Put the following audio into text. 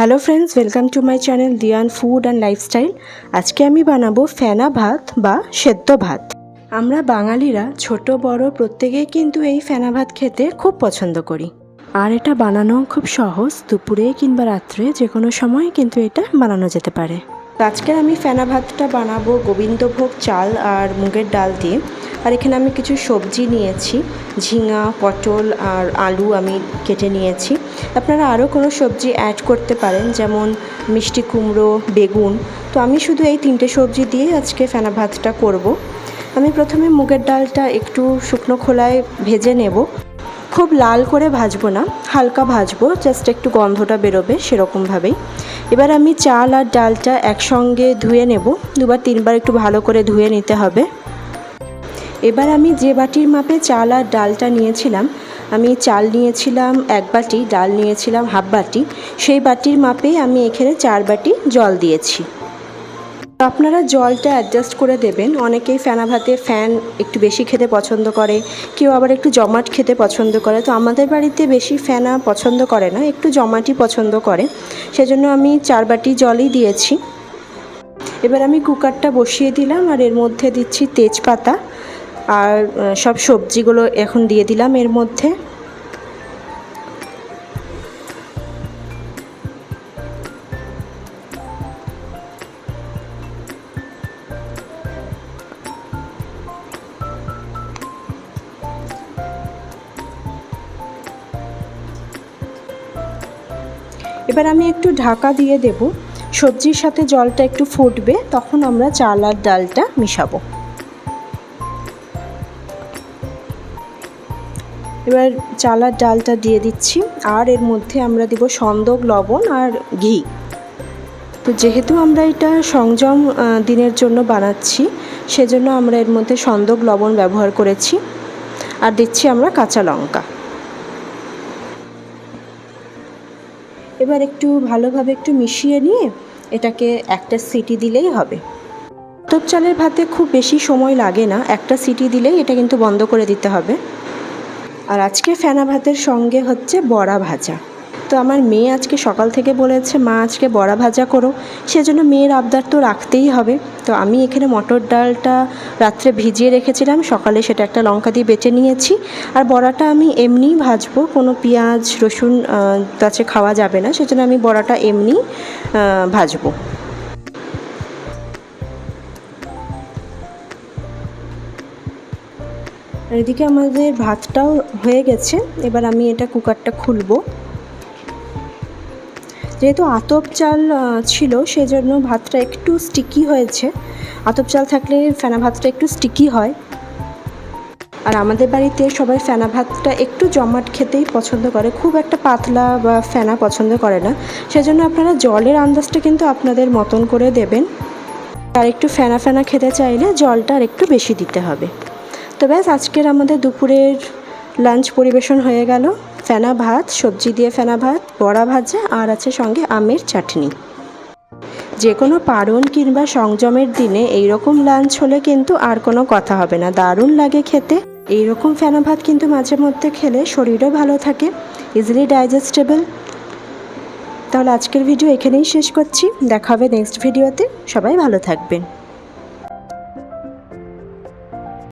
Hello friends welcome to my channel Diyan food and lifestyle আজকে আমি বানাবো ফেনা ভাত বা সেদ্ধ ভাত। আমরা বাঙালিরা ছোট, বড় প্রত্যেকেই কিন্তু এই ফেনা ভাত খেতে খুব পছন্দ করি। আর এটা বানানো খুব সহজ, দুপুরে কিংবা রাত্রে যে কোনো সময় কিন্তু এটা বানানো যেতে পারে। আজকের আমি ফেনা ভাতটা বানাবো গোবিন্দভোগ চাল আর মুগের ডাল দিয়ে। আর এখানে আমি কিছু সবজি নিয়েছি, ঝিঙা, পটল আর আলু আমি কেটে নিয়েছি। আপনারা আরও কোনো সবজি অ্যাড করতে পারেন, যেমন মিষ্টি কুমড়ো, বেগুন। তো আমি শুধু এই তিনটে সবজি দিয়ে আজকে ফেনা ভাতটা করব। আমি প্রথমে মুগের ডালটা একটু শুকনো খোলায় ভেজে নেব। খুব লাল করে ভাজবো না, হালকা ভাজবো জাস্ট একটু গন্ধটা বেরোবে সেরকমভাবেই। এবার আমি চাল আর ডালটা একসঙ্গে ধুয়ে নেব, দুবার তিনবার একটু ভালো করে ধুয়ে নিতে হবে। এবার আমি যে বাটির মাপে চাল আর ডালটা নিয়েছিলাম আমি চাল নিয়েছিলাম, এক বাটি ডাল নিয়েছিলাম, হাফ বাটি। সেই বাটির মাপেই আমি এখানে চার বাটি জল দিয়েছি। আপনারা জলটা অ্যাডজাস্ট করে দেবেন। অনেকেই ফ্যানা ভাতে ফ্যান একটু বেশি খেতে পছন্দ করে, কেউ আবার একটু জমাট খেতে পছন্দ করে। তো আমাদের বাড়িতে বেশি ফ্যানা পছন্দ করে না, একটু জমাটই পছন্দ করে। সেজন্য আমি চার বাটি জলই দিয়েছি। এবার আমি কুকারটা বসিয়ে দিলাম আর এর মধ্যে দিচ্ছি তেজপাতা। আর সব সবজিগুলো এখন দিয়ে দিলাম এর মধ্যে। এবার আমি একটু ঢাকা দিয়ে দেব। সবজির সাথে জলটা একটু ফুটবে, তখন আমরা চাল আর ডালটা মিশাবো। এবার চাল আর ডালটা দিয়ে দিচ্ছি, আর এর মধ্যে আমরা দেব সন্দক, লবণ আর ঘি। তো যেহেতু আমরা এটা সংযম দিনের জন্য বানাচ্ছি, সেজন্য আমরা এর মধ্যে সন্দক, লবণ ব্যবহার করেছি। আর দিচ্ছি আমরা কাঁচা লঙ্কা। এবার একটু ভালোভাবে একটু মিশিয়ে নিয়ে এটাকে একটা সিটি দিলেই হবে। তোপ চালের ভাতে খুব বেশি সময় লাগে না, একটা সিটি দিলেই এটা কিন্তু বন্ধ করে দিতে হবে। আর আজকে ফেনা ভাতের সঙ্গে হচ্ছে বড়া ভাজা। তো আমার মেয়ে আজকে সকাল থেকে বলেছে, মা, আজকে বড়া ভাজা করো। সেজন্য মেয়ের আবদার তো রাখতেই হবে। তো আমি এখানে মটর ডালটা রাত্রে ভিজিয়ে রেখেছিলাম, সকালে সেটা একটা লঙ্কা দিয়ে বেটে নিয়েছি। আর বড়াটা আমি এমনিই ভাজবো, কোনো পেঁয়াজ, রসুন কাছে খাওয়া যাবে না, সেজন্য আমি বড়াটা এমনি ভাজবো। এদিকে আমাদের ভাতটাও হয়ে গেছে, এবার আমি এটা কুকারটা খুলবো। যেহেতু আতপ চাল ছিল, সেজন্য ভাতটা একটু স্টিকি হয়েছে। আতপ চাল থাকলে ফেনা ভাতটা একটু স্টিকি হয়। আর আমাদের বাড়িতে সবাই ফেনা ভাতটা একটু জমাট খেতেই পছন্দ করে। খুব একটা পাতলা বা ফেনা পছন্দ করে না। সেজন্য আপনারা জলের আন্দাজটা কিন্তু আপনাদের মতন করে দেবেন। আর একটু ফেনা ফেনা খেতে চাইলে জলটা আর একটু বেশি দিতে হবে। তো ব্যাস, আজকের আমাদের দুপুরের লাঞ্চ পরিবেশন হয়ে গেল। ফেনা ভাত, সবজি দিয়ে ফেনা ভাত, বড়া ভাজা, আর আছে সঙ্গে আমের চাটনি। যে কোনো পারণ কিংবা সংযমের দিনে এই রকম লাঞ্চ হলে কিন্তু আর কোনো কথা হবে না, দারুণ লাগে খেতে। এই রকম ফেনা ভাত কিন্তু মাঝে মধ্যে খেলে শরীরও ভালো থাকে ইজিলি ডাইজেস্টেবল তাহলে আজকের ভিডিও এখানেই শেষ করছি, দেখা হবে নেক্সট ভিডিওতে সবাই ভালো থাকবেন।